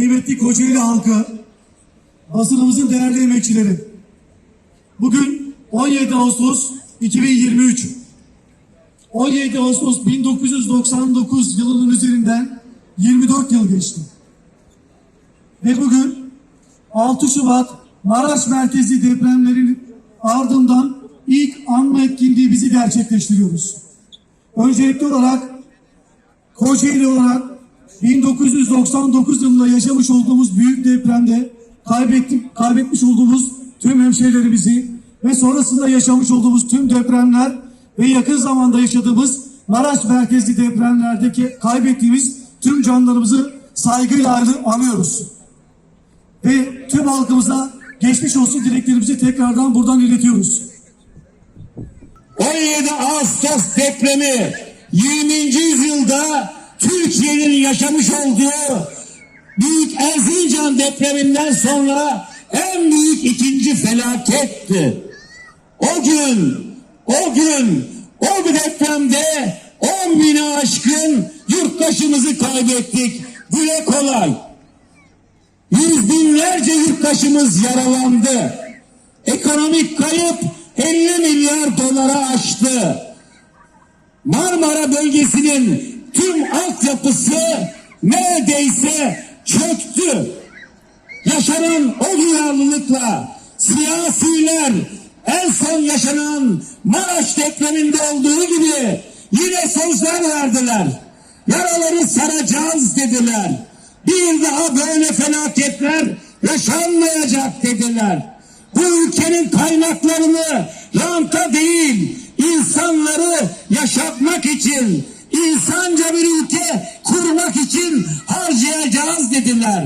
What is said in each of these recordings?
kıymetli Kocaeli halkı, basınımızın değerli emekçileri. Bugün 17 Ağustos 2023. 17 Ağustos 1999 yılının üzerinden 24 yıl geçti. Ve bugün 6 Şubat Maraş merkezi depremlerin ardından ilk anma etkinliği bizi gerçekleştiriyoruz. Öncelikli olarak Kocaeli olarak 1999 yılında yaşamış olduğumuz büyük depremde kaybettik, kaybetmiş olduğumuz tüm hemşehrilerimizi ve sonrasında yaşamış olduğumuz tüm depremler ve yakın zamanda yaşadığımız Maraş merkezli depremlerdeki kaybettiğimiz tüm canlarımızı saygıyla anıyoruz. Ve tüm halkımıza geçmiş olsun dileklerimizi tekrardan buradan iletiyoruz. 17 Ağustos depremi 20. yüzyılda Türkiye'nin yaşamış olduğu büyük Erzincan depreminden sonra en büyük ikinci felaketti. O gün, o gün, o depremde 10 bini aşkın yurttaşımızı kaybettik. Dile kolay. Yüz binlerce yurttaşımız yaralandı. Ekonomik kayıp 50 milyar dolara aştı. Marmara bölgesinin tüm altyapısı neredeyse çöktü. Yaşanan o duyarlılıkla siyasiler en son yaşanan Maraş depreminde olduğu gibi yine sözler verdiler. Yaraları saracağız dediler. Bir daha böyle felaketler yaşanmayacak dediler. Bu ülkenin kaynaklarını ranta değil, insanları yaşatmak için, insanca bir ülke kurmak için harcayacağız dediler.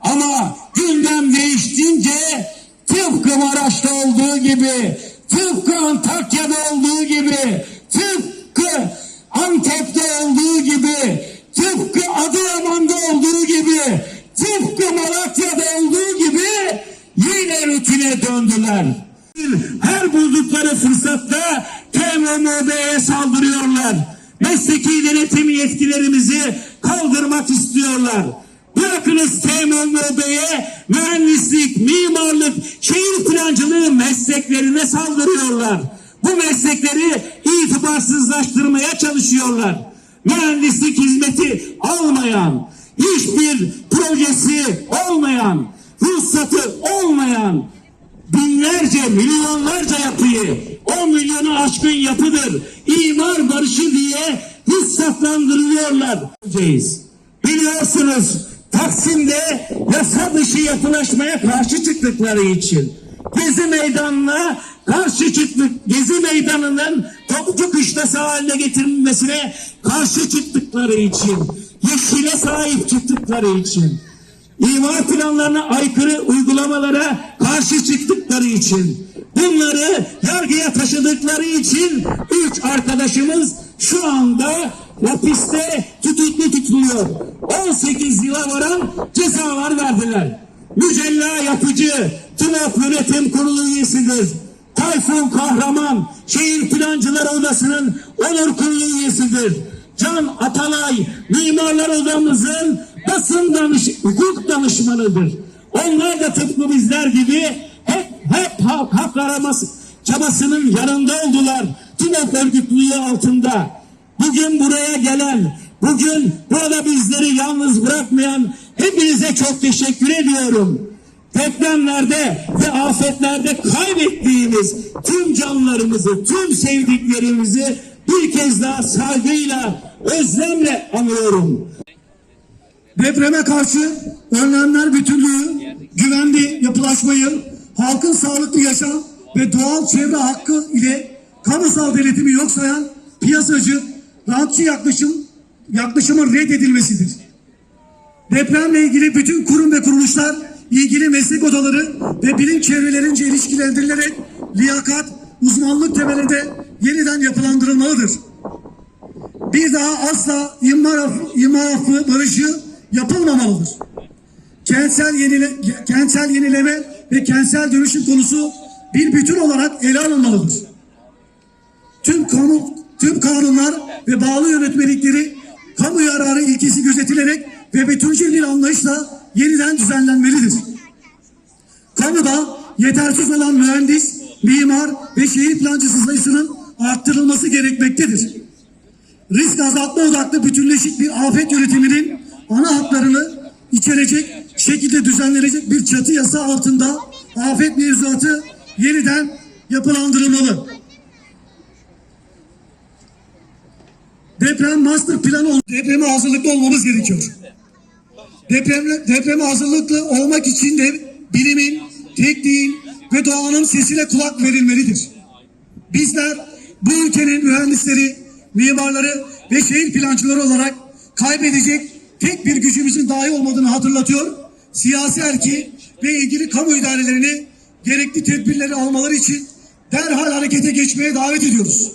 Ama gündem değiştiğince tıpkı Maraş'ta olduğu gibi, tıpkı Antakya'da olduğu gibi, tıpkı Antep'te olduğu gibi, tıpkı Adıyaman'da olduğu gibi, tıpkı Malatya'da olduğu gibi yine rutine döndüler. Her buldukları fırsatta TMMB'ye saldırıyorlar. Mesleki denetim yetkilerimizi kaldırmak istiyorlar. Bırakınız TMMB'ye mühendislik, mimarlık, şehir plancılığı mesleklerine saldırıyorlar. Bu meslekleri itibarsızlaştırmaya çalışıyorlar. Mühendislik hizmeti almayan, hiçbir projesi olmayan, ruhsatı olmayan binlerce, milyonlarca yapıyı, 10 milyonu aşkın yapıdır, imar barışı diye ruhsatlandırıyorlar. Biliyorsunuz Taksim'de yasa dışı yapılaşmaya karşı çıktıkları için Gezi Meydanı'na karşı çıktık. Gezi Meydanı'nın topçu kışlası haline getirilmesine karşı çıktıkları için, yeşile sahip çıktıkları için, imar planlarına aykırı uygulamalara karşı için, bunları yargıya taşıdıkları için üç arkadaşımız şu anda hapiste tutuklu tutuluyor. 18 yıla varan cezalar verdiler. Mücella yapıcı, TÜNAP Yönetim Kurulu üyesidir. Tayfun Kahraman, Şehir Plancılar Odası'nın onur kurulu üyesidir. Can Atalay, Mimarlar Odamızın basın danış, hukuk danışmanıdır. Onlar da tıpkı bizler gibi hak, hak araması çabasının yanında oldular. TÜNAP örgütlüğü altında. Bugün buraya gelen, bugün burada bizleri yalnız bırakmayan hepinize çok teşekkür ediyorum. Depremlerde ve afetlerde kaybettiğimiz tüm canlarımızı, tüm sevdiklerimizi bir kez daha saygıyla, özlemle anıyorum. Depreme karşı önlemler bütünlüğü, güvenli yapılaşmayı, halkın sağlıklı yaşam ve doğal çevre hakkı ile kamusal denetimi yok sayan piyasacı, rantçı yaklaşım, yaklaşımın reddedilmesidir. Depremle ilgili bütün kurum ve kuruluşlar, ilgili meslek odaları ve bilim çevrelerince ilişkilendirilerek liyakat, uzmanlık temelinde yeniden yapılandırılmalıdır. Bir daha asla imar affı, imar affı barışı yapılmamalıdır. Kentsel, yenile, kentsel yenileme ve kentsel dönüşüm konusu bir bütün olarak ele alınmalıdır. Tüm konu, tüm kanunlar ve bağlı yönetmelikleri kamu yararı ilkesi gözetilerek ve bütüncül bir anlayışla yeniden düzenlenmelidir. Kamuda yetersiz olan mühendis, mimar ve şehir plancısı sayısının arttırılması gerekmektedir. Risk azaltma odaklı bütünleşik bir afet yönetiminin ana hatlarını içerecek şekilde düzenlenecek bir çatı yasa altında afet mevzuatı yeniden yapılandırılmalı. Deprem master planı ol- depreme hazırlıklı olmamız gerekiyor. Depremle, depreme hazırlıklı olmak için de bilimin, tekniğin ve doğanın sesine kulak verilmelidir. Bizler bu ülkenin mühendisleri, mimarları ve şehir plancıları olarak kaybedecek tek bir gücümüzün dahi olmadığını hatırlatıyor. Siyasi erki ve ilgili kamu idarelerini gerekli tedbirleri almaları için derhal harekete geçmeye davet ediyoruz.